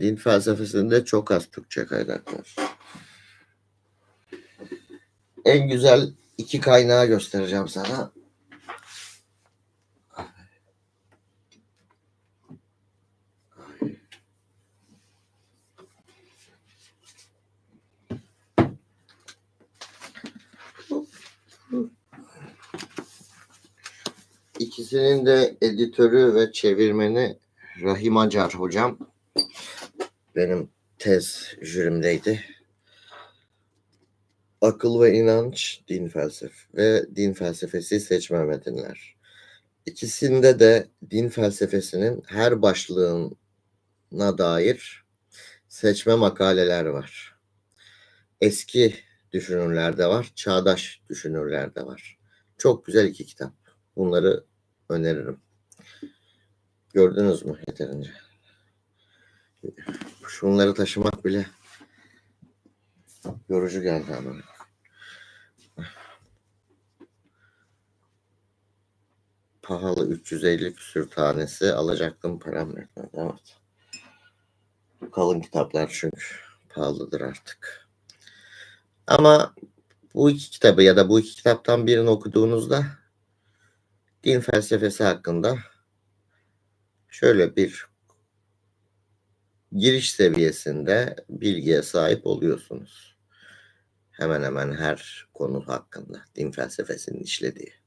din felsefesinde çok az Türkçe kaynak var. En güzel iki kaynağı göstereceğim sana. İkisinin de editörü ve çevirmeni Rahim Acar hocam. Benim tez jürimdeydi. Akıl ve inanç, din felsefe ve din felsefesi seçme metinler. İkisinde de din felsefesinin her başlığına dair seçme makaleler var. Eski düşünürler de var, çağdaş düşünürler de var. Çok güzel iki kitap. Bunları öneririm. Gördünüz mü yeterince? Şunları taşımak bile yorucu geldi ama. Pahalı 350 küsür tanesi alacaktım param yetmedi. Evet. Kalın kitaplar çünkü pahalıdır artık. Ama bu iki kitabı ya da bu iki kitaptan birini okuduğunuzda din felsefesi hakkında şöyle bir giriş seviyesinde bilgiye sahip oluyorsunuz. Hemen hemen her konu hakkında din felsefesinin işlediği.